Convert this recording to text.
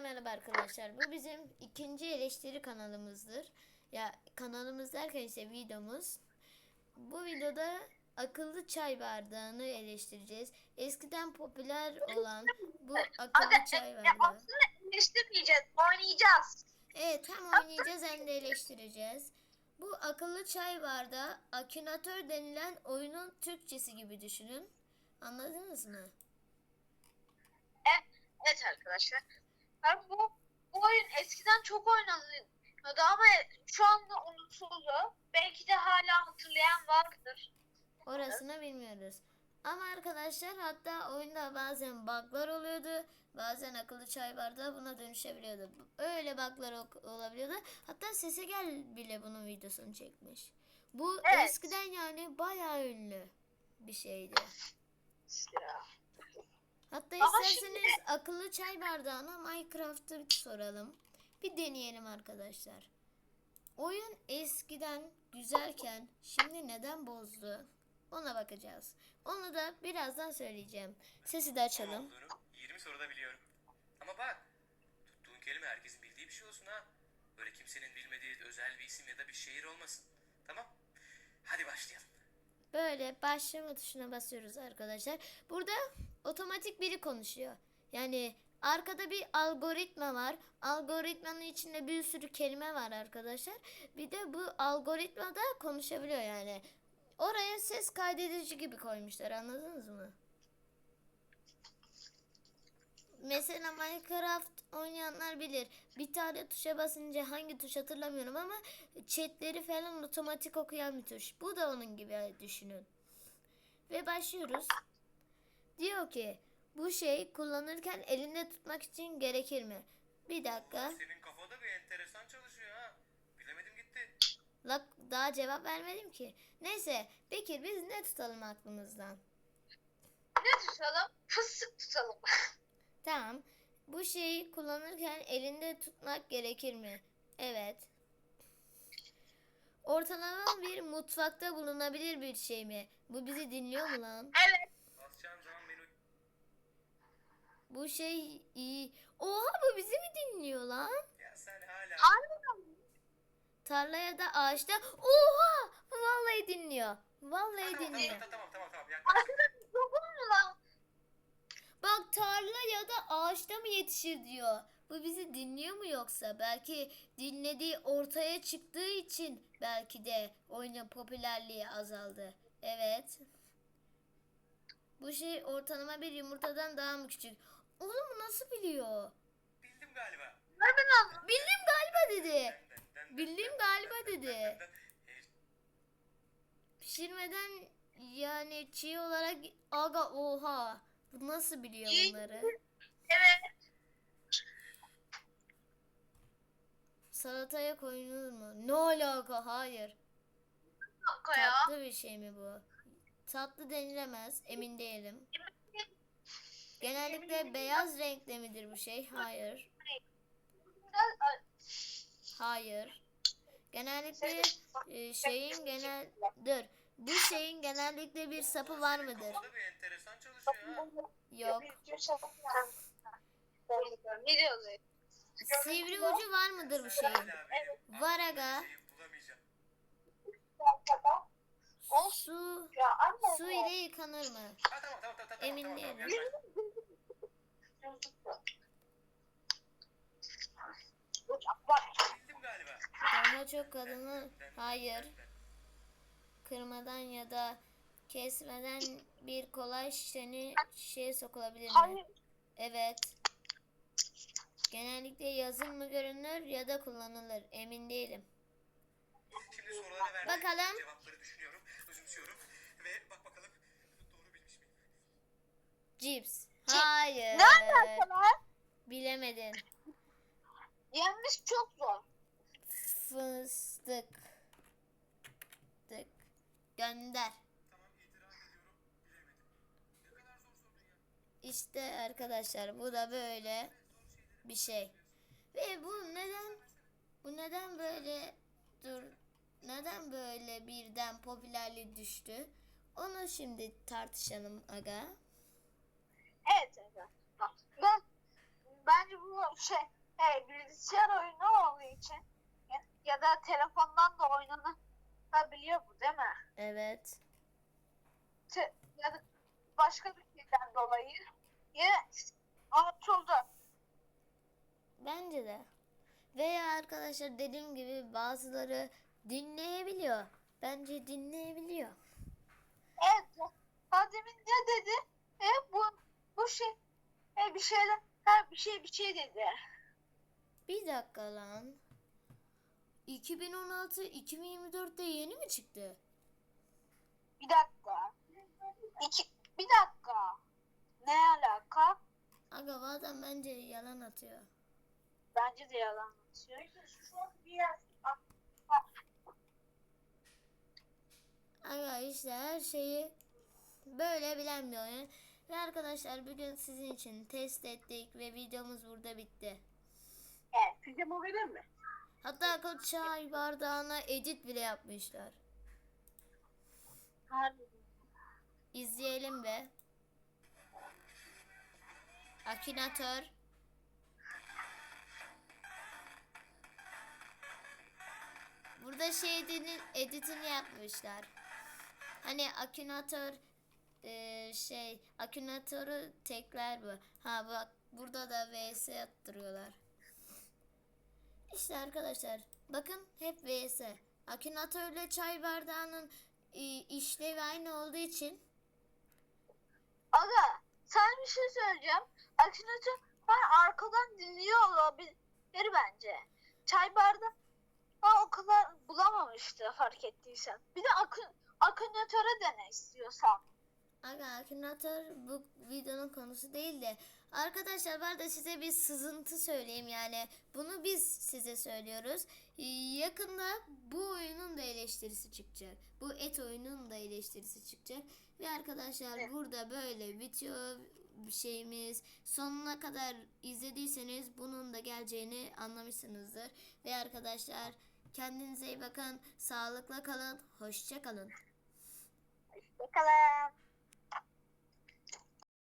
Merhaba arkadaşlar. Bu bizim ikinci eleştiri kanalımızdır. Ya kanalımız derken işte videomuz. Bu videoda akıllı çay bardağını eleştireceğiz. Eskiden popüler olan bu akıllı Aga, çay ya bardağı. aslında eleştirmeyeceğiz, oynayacağız. Evet hem oynayacağız hem de eleştireceğiz. Bu akıllı çay bardağı akünatör denilen oyunun Türkçesi gibi düşünün. Anladınız mı? Evet arkadaşlar. Ben bu, bu oyun eskiden çok oynanıyordu ama şu anda unutuldu. Belki de hala hatırlayan vardır. Orasını bilmiyoruz. Ama arkadaşlar hatta oyunda bazen bug'lar oluyordu. Bazen akıllı çay bardağı buna dönüşebiliyordu. Öyle bug'lar olabiliyordu. Hatta Sese Gel bile bunun videosunu çekmiş. Bu Evet. eskiden yani bayağı ünlü bir şeydi. Hatta Ama isterseniz akıllı çay bardağına Minecraft'ı soralım. Bir deneyelim arkadaşlar. Oyun eskiden güzelken şimdi neden bozdu? Ona bakacağız. Onu da birazdan söyleyeceğim. Sesi de açalım. olduğunu 20 soruda biliyorum. Ama bak, tuttuğun kelime herkesin bildiği bir şey olsun ha. Böyle kimsenin bilmediği özel bir isim ya da bir şehir olmasın. Tamam? Hadi başlayalım. Böyle başlama tuşuna basıyoruz arkadaşlar. Burada otomatik biri konuşuyor. Yani arkada bir algoritma var. Algoritmanın içinde bir sürü kelime var arkadaşlar. Bir de bu algoritma da konuşabiliyor yani. Oraya ses kaydedici gibi koymuşlar anladınız mı? Mesela Minecraft oynayanlar bilir. Bir tane tuşa basınca hangi tuş hatırlamıyorum ama chatleri falan otomatik okuyan bir tuş. Bu da onun gibi düşünün. Ve başlıyoruz. Diyor ki bu şey kullanırken elinde tutmak için gerekir mi? Bir dakika. Senin kafada bir enteresan çalışıyor ha. Bilemedim gitti. La, daha cevap vermedim ki. Neyse Bekir biz ne tutalım aklımızdan? Ne tutalım? Fıstık tutalım. Tamam. Bu şeyi kullanırken elinde tutmak gerekir mi? Evet. Ortalama bir mutfakta bulunabilir bir şey mi? Bu bizi dinliyor mu lan? Evet. Bu şey iyi. Oha bu bizi mi dinliyor lan? Ya sen hala... Harbiden. Tarlaya da ağaçta. Oha! Vallahi dinliyor. Vallahi Tamam dinliyor. tamam tamam tamam tamam. Mikrofon mu lan? Bak tarla ya da ağaçta mı yetişir diyor. Bu bizi dinliyor mu yoksa? Belki dinlediği ortaya çıktığı için belki de oyunun popülerliği azaldı. Evet. Bu şey ortalama bir yumurtadan daha mı küçük? Oğlum bu nasıl biliyor? Bildim galiba. Harbiden. Bildim galiba dedi. Bildim galiba dedi. Pişirmeden yani çiğ olarak aga oha. Bu nasıl biliyor bunları? Evet. Salataya koyulur mu? Ne alaka? Hayır. Tatlı bir şey mi bu? Tatlı denilemez. Emin değilim. Genellikle beyaz renkte midir bu şey? Hayır. Hayır. Genellikle e, şeyin genel dur. Bu şeyin genellikle bir sapı var mıdır? Yok. Sivri ucu var mıdır bu şeyin? Var aga. Su su ile yıkanır mı? Ha tamam tamam tamam. tamam, Emin değilim. tamam, yaklaş. Bildim galiba. Daha çok kadını hayır. Kırmadan ya da kesmeden bir kolay şişeni şişeye sokulabilir mi? Hayır. Evet. Genellikle yazın mı görünür ya da kullanılır. Emin değilim. Şimdi sorulara Bakalım. cevapları düşünüyorum, özümsüyorum ve bak bakalım doğru bilmiş miyim? Cips. Hayır. Ne alaka lan? Bilemedin. Yenmiş çok zor. Fıstık. Tık. Gönder. Tamam itiraz ediyorum, bilemedim. Ne kadar zor sordun ya. İşte arkadaşlar bu da böyle bir şey. Ve bu neden bu neden böyle dur neden böyle birden popülerliği düştü? Onu şimdi tartışalım aga. Evet. Bak ben bence bu şey hey, bilgisayar oyunu olduğu için ya, da telefondan da oynanabiliyor bu değil mi? Evet. Te- ya da başka bir şeyden dolayı ya unutuldu. Bence de. Veya arkadaşlar dediğim gibi bazıları dinleyebiliyor. Bence dinleyebiliyor. Evet. Fademin ne dedi? E bu bu şey e bir şeyler bir şey bir şey dedi. Bir dakika lan. 2016 2024'te yeni mi çıktı? Bir dakika. İki, bir dakika. Ne alaka? Aga adam bence yalan atıyor. Bence de yalan atıyor. Aga işte her şeyi böyle bilen bir oyun. Ve arkadaşlar bugün sizin için test ettik ve videomuz burada bitti. Evet. Pijama verir mi? Hatta çay bardağına edit bile yapmışlar. Harbi. İzleyelim be. Akinator. Burada şey editini, editini yapmışlar. Hani Akinator eee, şey Akinator'u tekrar bu. Ha bak burada da VS attırıyorlar. İşte arkadaşlar bakın hep VS. Akinatorla çay bardağının e, işlevi aynı olduğu için Aga sana bir şey söyleyeceğim. Akınatı ben arkadan dinliyor olabilir bence. Çay bardağı o kadar bulamamıştı fark ettiysen. Bir de akın, akınatöre dene istiyorsan. Akinator bu videonun konusu değil de arkadaşlar ben de size bir sızıntı söyleyeyim yani bunu biz size söylüyoruz. Ee, Yakında bu oyunun da eleştirisi çıkacak. Bu et oyunun da eleştirisi çıkacak. Ve arkadaşlar Evet. burada böyle bitiyor şeyimiz. Sonuna kadar izlediyseniz bunun da geleceğini anlamışsınızdır. Ve arkadaşlar kendinize iyi bakın. Sağlıkla kalın. Hoşça kalın. Bakalım.